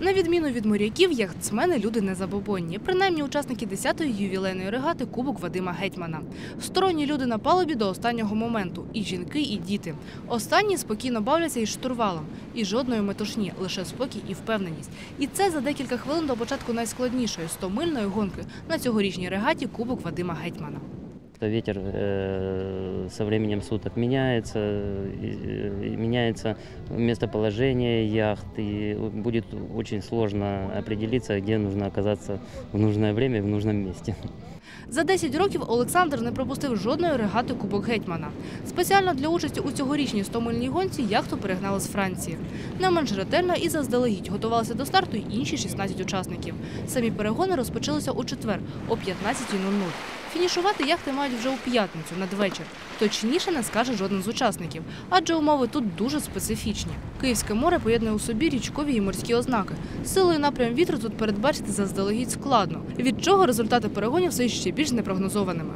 На відміну від моряків, яхтсмени люди не забобонні. Принаймні учасники 10-ї ювілейної регати Кубок Вадима Гетьмана. Сторонні люди на палубі до останнього моменту і жінки, і діти. Останні спокійно бавляться із штурвалом. І жодної метушні, лише спокій і впевненість. І це за декілька хвилин до початку найскладнішої 100-мильної гонки на цьогорічній регаті Кубок Вадима Гетьмана. Ветер э, со временем суток меняется, и меняется местоположение яхт, и будет очень сложно определиться, где нужно оказаться в нужное время и в нужном месте. За 10 років Олександр не пропустив жодної регати Кубок Гетьмана. Спеціально для участі у цьогорічній 100-мильній гонці яхту перегнали з Франції. Не менш ретельно і заздалегідь готувалися до старту й інші 16 учасників. Самі перегони розпочалися у четвер о 15.00. Фінішувати яхти мають вже у п'ятницю надвечір. Точніше не скаже жоден з учасників, адже умови тут дуже специфічні. Київське море поєднує у собі річкові і морські ознаки. Силою напрям вітру тут передбачити заздалегідь складно, від чого результати перегонів все ще більш непрогнозованими.